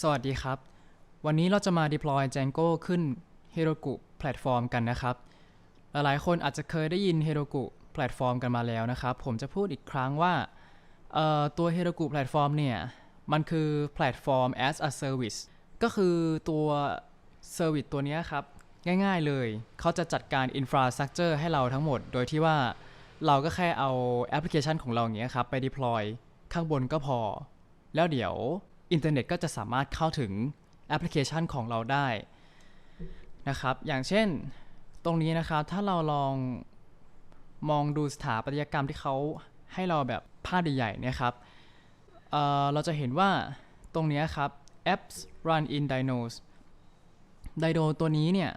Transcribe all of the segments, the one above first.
สวัสดีครับ วันนี้เราจะมา deploy Django ขึ้น Heroku Platform กันนะครับ หลายๆ คนอาจจะเคยได้ยิน Heroku Platform กันมาแล้วนะครับ ผมจะพูดอีกครั้งว่าตัว Heroku Platform เนี่ย มันคือ Platform as a Service ก็คือตัว Service ตัวนี้ครับ ง่ายๆเลย เขาจะจัดการ Infrastructure ให้เราทั้งหมด โดยที่ว่าเราก็แค่เอาแอปพลิเคชันของเราอย่างเงี้ยครับ ไป deploy ข้างบนก็พอ แล้วเดี๋ยว อินเทอร์เน็ตก็จะสามารถเข้าถึงแอปพลิเคชันของเราได้นะครับ อย่างเช่นตรงนี้นะครับ ถ้าเราลองมองดูสถาปัตยกรรมที่เขาให้เราแบบภาพใหญ่ๆเนี่ยครับเเราจะเห็นว่าตรงนี้ครับ apps run in dynos dyno ตัวนี้เนี่ย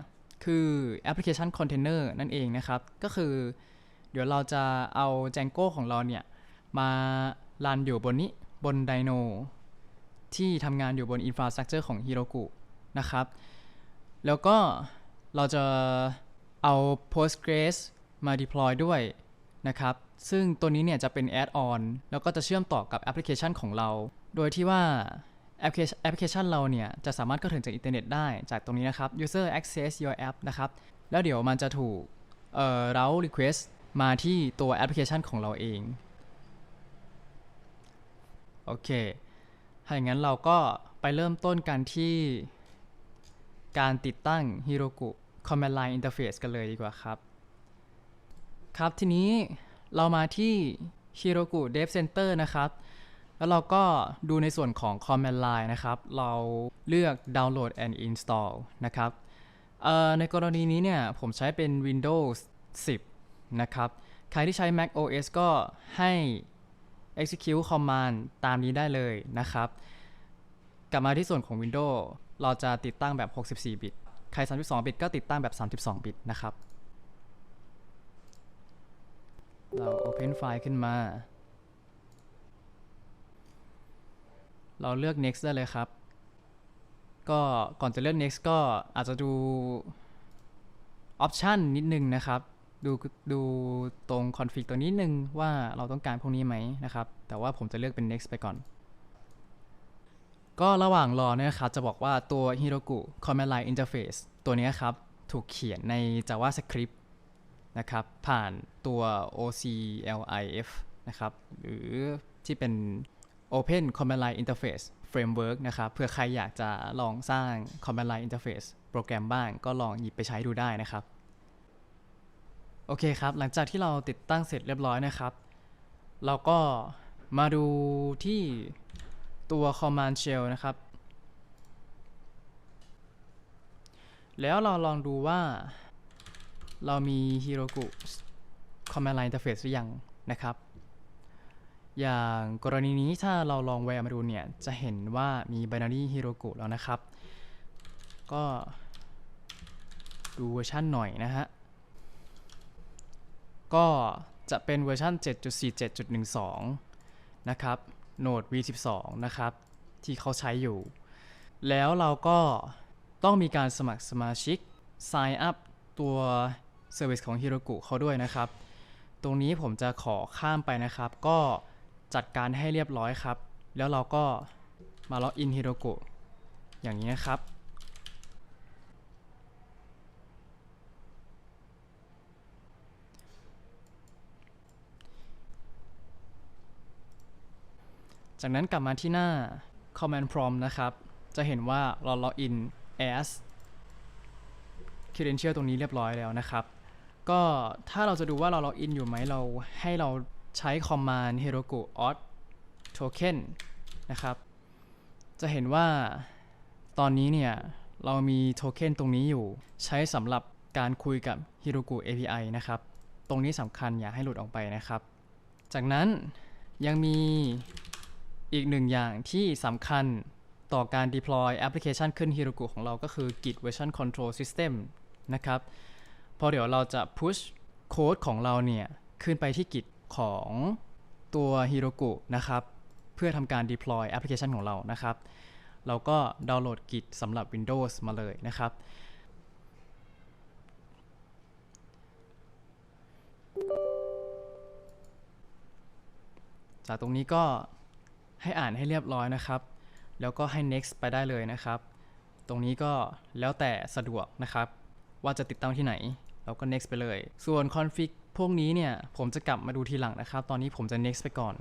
คือแอปพลิเคชันคอนเทนเนอร์นั่นเองนะครับ ก็คือเดี๋ยวเราจะเอา Django ของเราเนี่ย มารันอยู่บนนี้บน Dino ที่ทำงานอยู่บน Infrastructure ของ Heroku นะครับ แล้วก็เราจะเอา Postgres มา deploy ด้วยนะครับ ซึ่งตัวนี้เนี่ยจะเป็น add-on แล้วก็จะเชื่อมต่อกับแอปพลิเคชันของเรา โดยที่ว่าแอปพลิเคชันแอปพลิเคชันเราเนี่ยจะสามารถเข้าถึงจากอินเทอร์เน็ตได้จากตรงนี้นะครับ user access your app นะครับ แล้วเดี๋ยวมันจะถูกเอ่อ route request มาที่ตัวแอปพลิเคชันของเราเอง โอเค ถ้าอย่างนั้นเราก็ไปเริ่มต้นกันที่การติดตั้ง Heroku Command Line Interface กันเลยดีกว่าครับ ครับทีนี้เรามาที่ Heroku Dev Center นะครับ แล้วเราก็ดูในส่วนของ Command Line นะครับ เราเลือก Download and Install นะครับในกรณีนี้เนี่ยผมใช้เป็น Windows 10 นะครับ ใครที่ใช้ Mac OS ก็ให้ execute command ตามนี้ได้เลยนะครับ กลับมาที่ส่วนของ Windows เราจะติดตั้งแบบ 64 บิต ใคร 32 บิตก็ติดตั้งแบบ 32 บิตนะครับ เรา Open ไฟล์ขึ้นมา เราเลือก next ได้เลยครับ ก็ก่อนจะเลือก next ก็อาจจะดู option นิดนึงนะครับ ดูดูตรง config ตัวนี้นึงว่าเราต้องการพวกนี้ไหมนะครับ แต่ว่าผมจะเลือกเป็น next ไปก่อน ก็ระหว่างรอเนี่ยนะครับจะบอกว่าตัว Heroku Command Line Interface ตัวนี้ครับ ถูกเขียนใน JavaScript นะครับ ผ่านตัว OCLIF นะครับ หรือที่เป็น Open Command Line Interface Framework นะครับเพื่อใครอยากจะลองสร้าง Command Line Interface โปรแกรมบ้างก็ลองหยิบไปใช้ดูได้นะครับ โอเคครับ หลังจากที่เราติดตั้งเสร็จเรียบร้อยนะครับ เราก็มาดูที่ตัว command shell นะครับ แล้วเราลองดูว่า เรามี Heroku command line interface หรือยังนะครับ อย่างกรณีนี้ถ้าเราลองแวร์มาดูเนี่ย จะเห็นว่ามี binary Heroku แล้วนะครับ ก็ดูเวอร์ชันหน่อยนะฮะ ก็จะเป็นเวอร์ชัน7.47.12 นะครับ Node v12 นะครับ ที่เขาใช้อยู่ แล้วเราก็ต้องมีการสมัครสมาชิก sign up ตัว Service ของ Heroku เขาด้วยนะครับ ตรงนี้ผมจะขอข้ามไปนะครับ ก็จัดการให้เรียบร้อยครับ แล้วเราก็มาล็อกอิน Heroku อย่างนี้นะครับ จากนั้นกลับมาที่หน้า command prompt นะครับ จะเห็นว่าเรา login as credential ตรงนี้เรียบร้อยแล้วนะครับ ก็ถ้าเราจะดูว่าเรา login อยู่ไหมเราให้เราใช้ command heroku auth token นะครับ จะเห็นว่าตอนนี้เนี่ยเรามีโทเค็นตรงนี้อยู่ ใช้สำหรับการคุยกับ Heroku API นะครับ ตรงนี้สำคัญอย่าให้หลุดออกไปนะครับ จากนั้นยังมี อีกหนึ่งอย่างที่สำคัญต่อการ deploy แอปพลิเคชันขึ้น Heroku ของเราก็คือ Git Version Control System นะครับพอเดี๋ยวเราจะ push โค้ดของเราเนี่ย ขึ้นไปที่ Git ของตัว Heroku นะครับ เพื่อทำการ deploy แอปพลิเคชันของเรานะครับ เราก็ดาวน์โหลด Git สำหรับ Windows มาเลยนะครับ จากตรงนี้ก็ ให้อ่านให้เรียบร้อยนะครับ แล้วก็ให้ next ไปได้เลยนะครับ ตรงนี้ก็แล้วแต่สะดวกนะครับ ว่าจะติดตั้งที่ไหนเราก็ next ไปเลย ส่วน config พวกนี้เนี่ยผมจะกลับมาดูทีหลังนะครับ ตอนนี้ผมจะ next ไปก่อน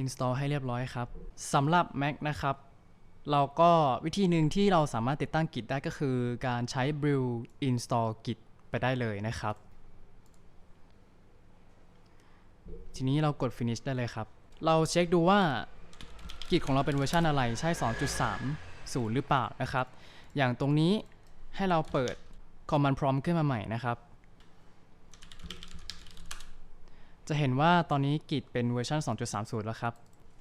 install ให้เรียบร้อยครับสำหรับ Mac นะครับ เราก็วิธีหนึ่งที่เราสามารถติดตั้ง Git ได้ก็คือ การใช้ brew install git ไปได้เลยนะครับ ทีนี้เรากด finish ได้เลยครับ เราเช็คดูว่า Git ของเราเป็นเวอร์ชันอะไรใช่ 2.30 หรือเปล่านะครับ อย่างตรงนี้ให้เราเปิด command prompt ขึ้นมาใหม่นะครับ จะเห็นว่าตอนนี้ Git เป็นเวอร์ชัน2.30 แล้วครับ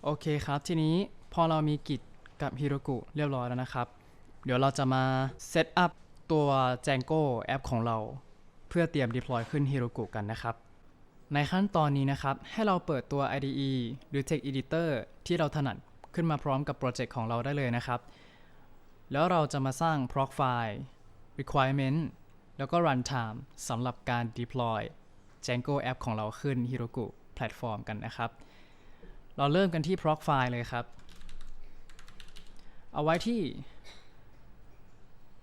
โอเคครับ ทีนี้พอเรามี Git กับ Heroku เรียบร้อยแล้วนะครับ เดี๋ยวเราจะมา set up ตัว Django แอปของเรา เพื่อเตรียม deploy ขึ้น Heroku กันนะครับ ในขั้นตอนนี้นะครับ ให้เราเปิดตัว IDE หรือ Text Editor ที่เราถนัดขึ้นมาพร้อมกับโปรเจกต์ของเราได้เลยนะครับ แล้วเราจะมาสร้าง proc file requirement แล้วก็ runtime สำหรับการ deploy Django app ของเราขึ้น Heroku platform กันนะครับ เราเริ่มกันที่ proc file เลยครับ เอาไว้ที่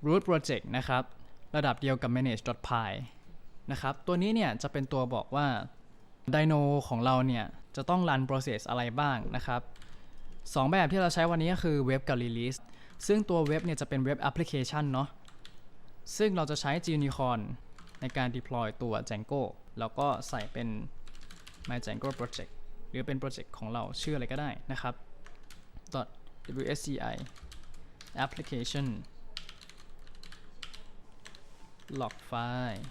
root project นะครับ ระดับเดียวกับ manage.py นะครับ ตัวนี้เนี่ยจะเป็นตัวบอกว่า Dino ของเราเนี่ย จะต้อง run process อะไรบ้างนะครับสองแบบที่เราใช้วันนี้ก็คือเว็บกับ release ซึ่งตัวเว็บเนี่ยจะเป็นเว็บแอปพลิเคชันเนาะซึ่งเราจะใช้ Gunicorn ในการ deploy ตัว Django แล้วก็ใส่เป็น my Django project หรือเป็นโปรเจกต์ของเราชื่ออะไรก็ได้นะครับ .wsci application log file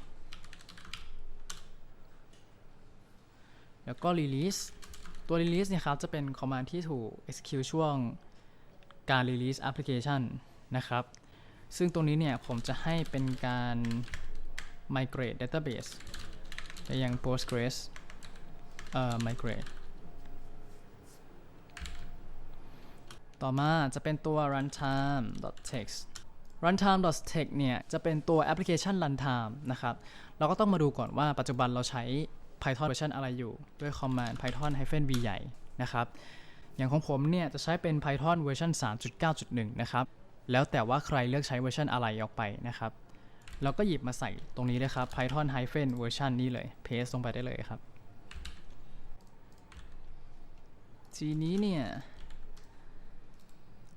แล้วก็ release ตัว release เนี่ยครับจะเป็น command ที่ถูก execute ช่วงการ release application นะครับ ซึ่งตรงนี้เนี่ยผมจะให้เป็นการ migrate database ไปยัง Postgres เอ่อ migrate ต่อมาจะเป็นตัว runtime.text runtime.text เนี่ยจะเป็นตัว application runtime นะครับ เราก็ต้องมาดูก่อนว่าปัจจุบันเราใช้ Python เวอร์ชันอะไรอยู่ ด้วย command python v ใหญ่นะครับ อย่างของผมเนี่ยจะใช้เป็น Python เวอร์ชัน3.9.1 นะครับ แล้วแต่ว่าใครเลือกใช้เวอร์ชันอะไรออกไปนะครับ เราก็หยิบมาใส่ตรงนี้เลยครับ python --เวอร์ชันนี้เลย paste ลงไปได้เลยครับ ทีนี้เนี่ย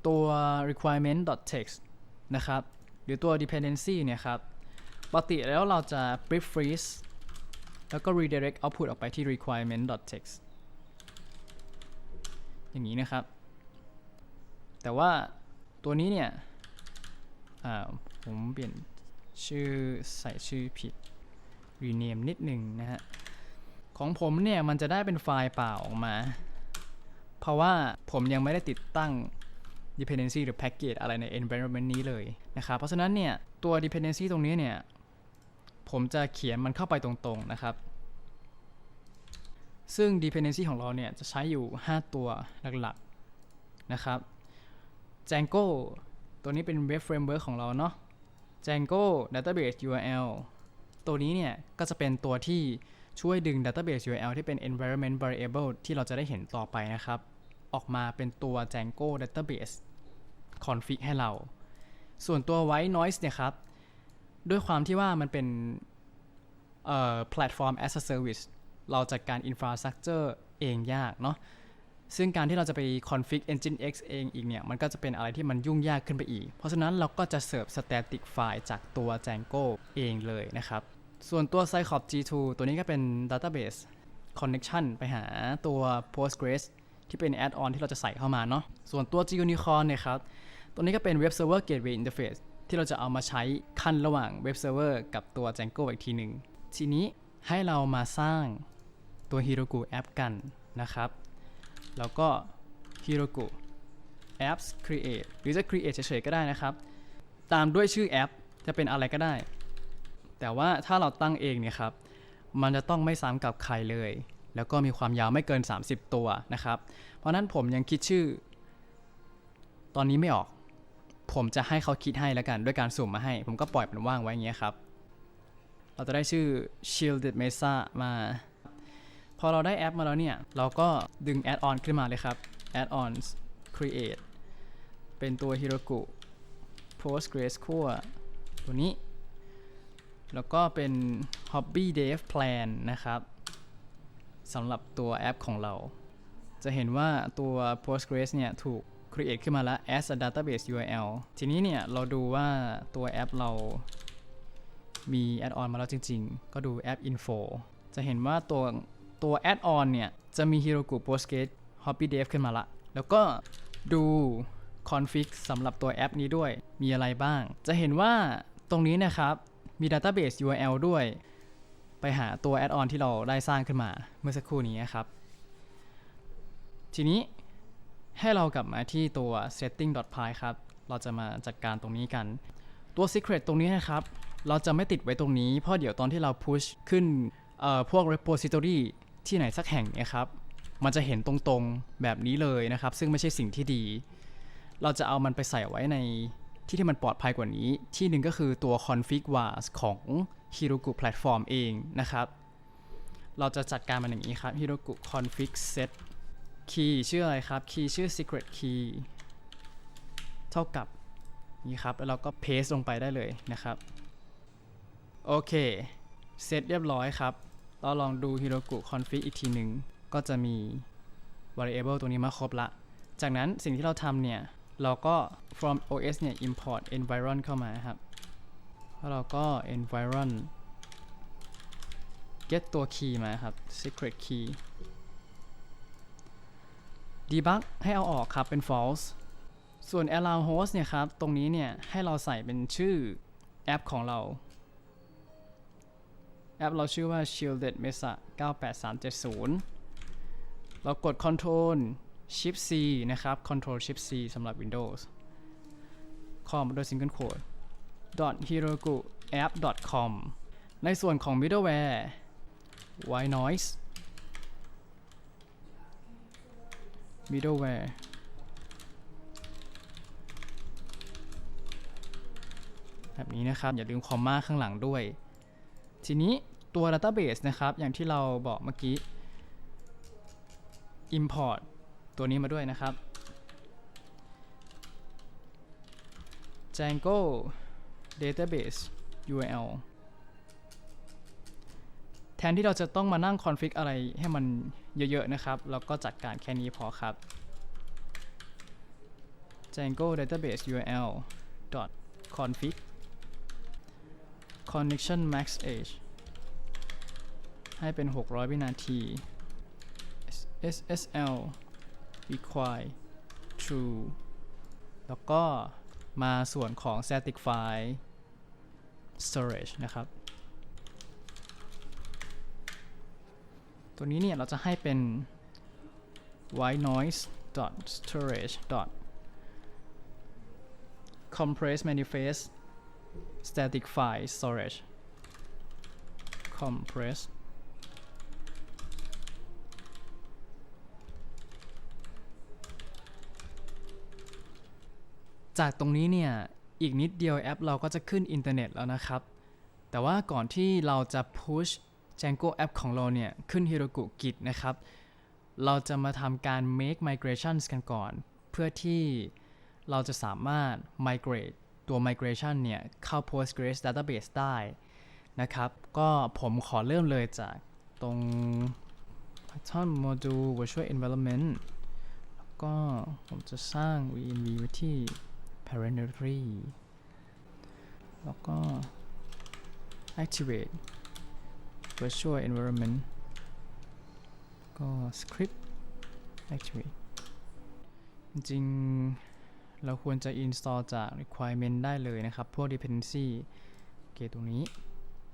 ตัว requirement.text นะครับ หรือตัว dependency เนี่ยครับ ปกติแล้วเราจะ brief freeze แล้วก็ redirect output ออกไปที่ requirement.text อย่างนี้นะครับ แต่ว่าตัวนี้เนี่ยผมเปลี่ยน ชื่อใส่ชื่อผิด rename นิดหนึ่งนะฮะ ของผมเนี่ยมันจะได้เป็นไฟล์เปล่าออกมา เพราะว่าผมยังไม่ได้ติดตั้ง dependency หรือ package อะไรใน environment นี้เลยนะครับ เพราะฉะนั้นเนี่ย ตัว dependency ตรงนี้เนี่ย ผมจะเขียนมันเข้าไปตรงๆนะครับ ซึ่ง dependency ของเราเนี่ยจะใช้อยู่ 5 ตัวหลักๆนะครับ Django ตัวนี้เป็น web framework ของเราเนาะ Django Database URL ตัวนี้เนี่ยก็จะเป็นตัวที่ช่วยดึง Database URL ที่เป็น Environment Variable ที่เราจะได้เห็นต่อไปนะครับ ออกมาเป็นตัว Django Database Config ให้เรา ส่วนตัวไว้ Noise เนี่ยครับ ด้วยความที่ว่ามันเป็นเอ่อ Platform as a Service เราจัดการ Infrastructure เองยากเนาะ ซึ่งการที่เราจะไป config nginx เองอีกเนี่ย มันก็จะเป็นอะไรที่มันยุ่งยากขึ้นไปอีก เพราะฉะนั้นเราก็จะเสิร์ฟ static file จากตัว Django เองเลยนะครับ ส่วนตัว Cycop G2 ตัวนี้ก็เป็น database connection ไปหาตัว Postgres ที่เป็น add-on ที่เราจะใส่เข้ามาเนาะ ส่วนตัว Gunicorn เนี่ยครับ ตัวนี้ก็เป็น Web Server Gateway Interface ที่เราจะเอามาใช้ขั้นระหว่าง Web Server กับตัว Django อีกทีหนึ่ง ทีนี้ให้เรามาสร้างตัว Heroku App กันนะครับ แล้วก็ Heroku Apps Create หรือจะ Create เฉยๆก็ได้นะครับ ตามด้วยชื่อแอปจะเป็นอะไรก็ได้ แต่ว่าถ้าเราตั้งเองเนี่ยครับ มันจะต้องไม่ซ้ำกับใครเลย แล้วก็มีความยาวไม่เกิน 30 ตัวนะครับ เพราะนั้นผมยังคิดชื่อ ตอนนี้ไม่ออก ผมจะให้เขาคิดให้แล้วกันด้วยการสุ่มมาให้ ผมก็ปล่อยมันว่างไว้อย่างเงี้ยครับ เราจะได้ชื่อ shielded mesa มา พอเราได้แอปมาแล้วเนี่ย เราก็ดึง add on ขึ้นมาเลยครับ add ons create เป็นตัว Heroku PostgreSQL ตัวนี้ แล้วก็เป็น Hobby Dev Plan นะครับสำหรับตัวแอปของเรา จะเห็นว่าตัว Postgres เนี่ยถูก create ขึ้นมาแล้ว as a database URL ทีนี้เนี่ยเราดูว่าตัวแอปเรามี add on มาแล้วจริง ๆ ก็ดูแอป info จะเห็นว่าตัว ตัว add on เนี่ย จะมี Heroku Postgres Hobby Dev ขึ้นมาละ แล้วก็ดู config สำหรับตัวแอปนี้ด้วยมีอะไรบ้าง จะเห็นว่าตรงนี้นะครับ มี database URL ด้วย ไปหาตัว add on ที่เราได้สร้างขึ้นมาเมื่อสักครู่นี้นครับ ทีนี้ให้เรากลับมาที่ตัว setting.py ครับ เราจะมาจัดการตรงนี้กัน ตัว secret ตรงนี้นะครับ เราจะไม่ติดไว้ตรงนี้ เพราะเดี๋ยวตอนที่เรา push ขึ้นพวก repository ที่ไหนสักแห่งเนี่ยครับ มันจะเห็นตรงๆแบบนี้เลยนะครับ ซึ่งไม่ใช่สิ่งที่ดี เราจะเอามันไปใส่ไว้ในที่ที่มันปลอดภัยกว่านี้ ที่หนึ่งก็คือตัว config was ของ Heroku platform เองนะครับ เราจะจัดการมันอย่างนี้ครับ Heroku config set key ชื่ออะไรครับ key ชื่อ secret key เท่ากับนี่ครับ แล้วเราก็ paste ลงไปได้เลยนะครับ โอเค เสร็จเรียบร้อยครับ เราลองดู Heroku config อีกทีหนึ่งก็จะมี variable ตัวนี้มาครบละ จากนั้นสิ่งที่เราทำเนี่ย เราก็ from os เนี่ย import environ เข้ามาครับ แล้วเราก็ environ get ตัว key มาครับ secret key debug ให้เอาออกครับเป็น false ส่วน allow host เนี่ยครับ ตรงนี้เนี่ย ให้เราใส่เป็นชื่อแอปของเรา แอปเราชื่อว่า shielded mesa 98370 เรากด control shift c นะครับ control shift c สำหรับ Windows com โดย single quote heroku app com ในส่วนของ middleware white noise middleware แบบนี้นะครับ อย่าลืมคอมมาข้างหลังด้วย ทีนี้ ตัว database นะครับ อย่างที่เราบอกเมื่อกี้ import ตัวนี้มาด้วยนะครับ Django database URL แทนที่เราจะต้องมานั่ง config อะไรให้มันเยอะ ๆ นะครับ เราก็จัดการแค่นี้พอครับ Django database URL dot config connection max age ให้เป็น 600 วินาที SSL require true แล้วก็มาส่วนของ static file storage นะครับ ตัวนี้เนี่ยเราจะให้เป็น white noise dot storage dot compress manifest static file storage compress จากตรงนี้เนี่ยอีกนิดเดียวแอปเราก็จะขึ้นอินเทอร์เน็ตแล้วนะครับ แต่ว่าก่อนที่เราจะ push Django app ของเราเนี่ยขึ้น Heroku Git นะครับ เราจะมาทำการ make migrations กันก่อน เพื่อที่เราจะสามารถ migrate ตัว migration เนี่ยเข้า Postgres database ได้นะครับ ก็ผมขอเริ่มเลยจากตรง Python module virtual environment แล้วก็ผมจะสร้าง VNV ไว้ที่ parentry แล้วก็ activate virtual environment ก็ script activate จริงๆ เราควรจะ install จาก requirement ได้เลยนะครับ พวก dependency เคตรงนี้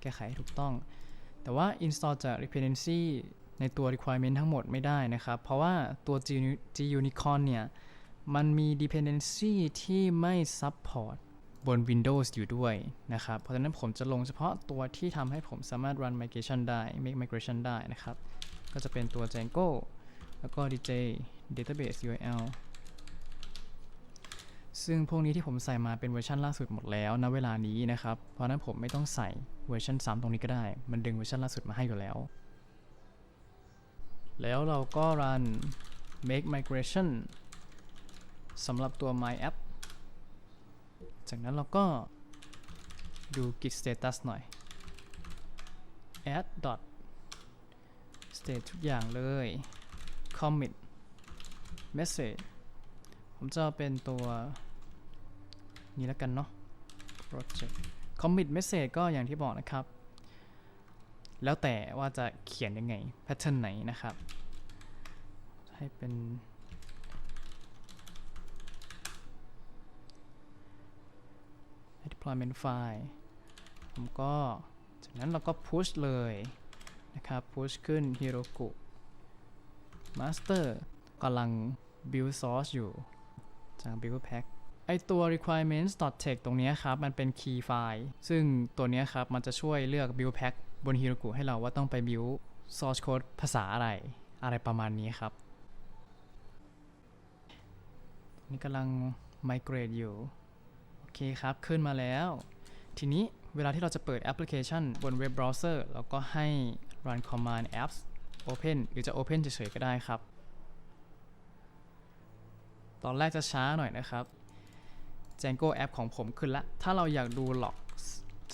แก้ไขให้ถูกต้อง แต่ว่า install จาก dependency ในตัว requirement ทั้งหมดไม่ได้นะครับ เพราะว่าตัว G- G-Unicorn เนี่ย มันมี dependency ที่ไม่ support บน Windows อยู่ด้วยนะครับ เพราะฉะนั้นผมจะลงเฉพาะตัวที่ทำให้ผมสามารถ run migration ได้ make migration ได้นะครับ ก็จะเป็นตัว Django แล้วก็ DJ database URL ซึ่งพวกนี้ที่ผมใส่มาเป็นเวอร์ชันล่าสุดหมดแล้วณเวลานี้นะครับ เพราะนั้นผมไม่ต้องใส่เวอร์ชัน3 ตรงนี้ก็ได้ มันดึงเวอร์ชันล่าสุดมาให้อยู่แล้ว แล้วเราก็รัน make migration สำหรับตัว my app จากนั้นเราก็ดู git status หน่อย add dot state ทุกอย่างเลย commit message ผมจะเป็นตัวนี้แล้วกันเนาะ project commit message ก็อย่างที่บอกนะครับ แล้วแต่ว่าจะเขียนยังไง pattern ไหนนะครับ ให้เป็น deployment file ผมก็จากนั้นเราก็ push เลยนะครับ push ขึ้น Heroku master กำลัง build source อยู่ จาก build pack ไอตัว requirements.text ตรงนี้ครับ มันเป็น key file ซึ่งตัวนี้ครับ มันจะช่วยเลือก build pack บน Heroku ให้เราว่าต้องไป build source code ภาษาอะไร อะไรประมาณนี้ครับ นี่กำลัง migrate อยู่ เคครับ ขึ้นมาแล้ว ทีนี้เวลาที่เราจะเปิดแอปพลิเคชันบนเว็บเบราว์เซอร์เราก็ให้ run command apps open หรือจะ open เฉยๆก็ได้ครับ ตอนแรกจะช้าหน่อยนะครับ Django App ของผมขึ้นละ ถ้าเราอยากดู log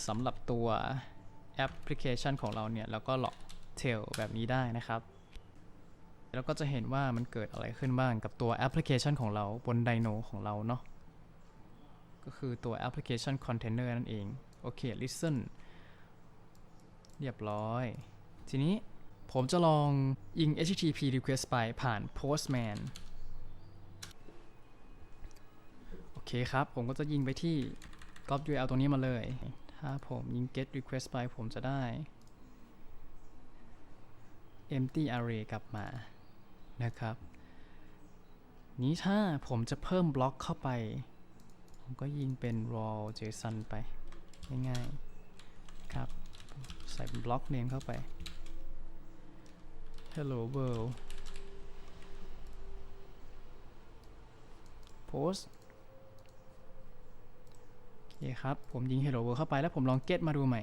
สำหรับตัวแอปพลิเคชันของเราเนี่ย แล้วก็ log tail แบบนี้ได้นะครับ แล้วก็จะเห็นว่ามันเกิดอะไรขึ้นบ้างกับตัวแอปพลิเคชันของเราบน Dino ของเราเนาะ ก็คือตัว application container นั่นเอง โอเค listen เรียบร้อย ทีนี้ผมจะลองยิง HTTP request ไปผ่าน postman โอเคครับ ผมก็จะยิงไปที่ copy URL ตรงนี้มาเลย ถ้าผมยิง get request ไปผมจะได้ empty array กลับมานะครับ นี้ถ้าผมจะเพิ่มบล็อกเข้าไป ผมก็ยิงเป็น raw json ไป ง่ายๆ ครับ ใส่บล็อกเนมเข้าไป hello world post โอเคครับ ผมยิง hello world เข้าไปแล้วผมลอง get มาดูใหม่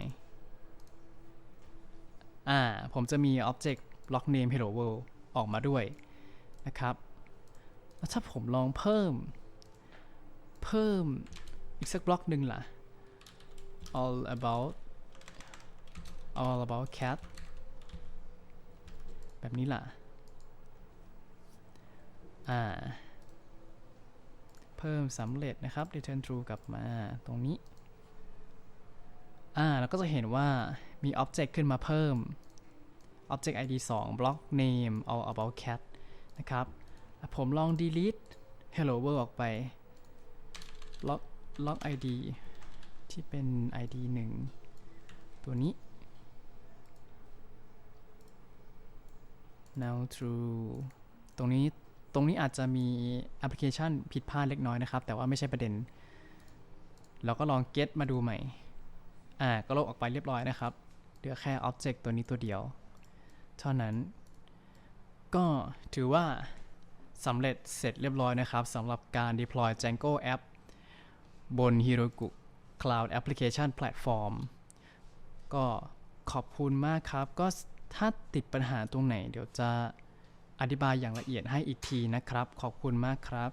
อ่า ผมจะมี object block name hello world ออกมาด้วยนะครับ แล้วถ้าผมลองเพิ่ม เพิ่มอีกสักบล็อกหนึ่งล่ะ all about all about cat แบบนี้ล่ะ อ่า เพิ่มสำเร็จนะครับ return true กลับมาตรงนี้ อ่าแล้วก็จะเห็นว่ามี object ขึ้นมาเพิ่ม object id 2 block name all about cat นะครับ ผมลอง delete hello world ออกไป ล็อก ID ที่เป็น ID 1 ตัวนี้ now true ตรงนี้ตรงนี้อาจจะมีแอปพลิเคชันผิดพลาดเล็กน้อยนะครับ แต่ว่าไม่ใช่ประเด็น เราก็ลอง get มาดูใหม่ อ่า ก็ลบออกไปเรียบร้อยนะครับ เหลือแค่ object ตัวนี้ตัวเดียว เท่านั้น ก็ถือว่าสำเร็จเสร็จเรียบร้อยนะครับสำหรับการ deploy Django App บน Heroku Cloud Application Platform ก็ขอบคุณมากครับ ก็ถ้าติดปัญหาตรงไหน เดี๋ยวจะอธิบายอย่างละเอียดให้อีกทีนะครับ ขอบคุณมากครับ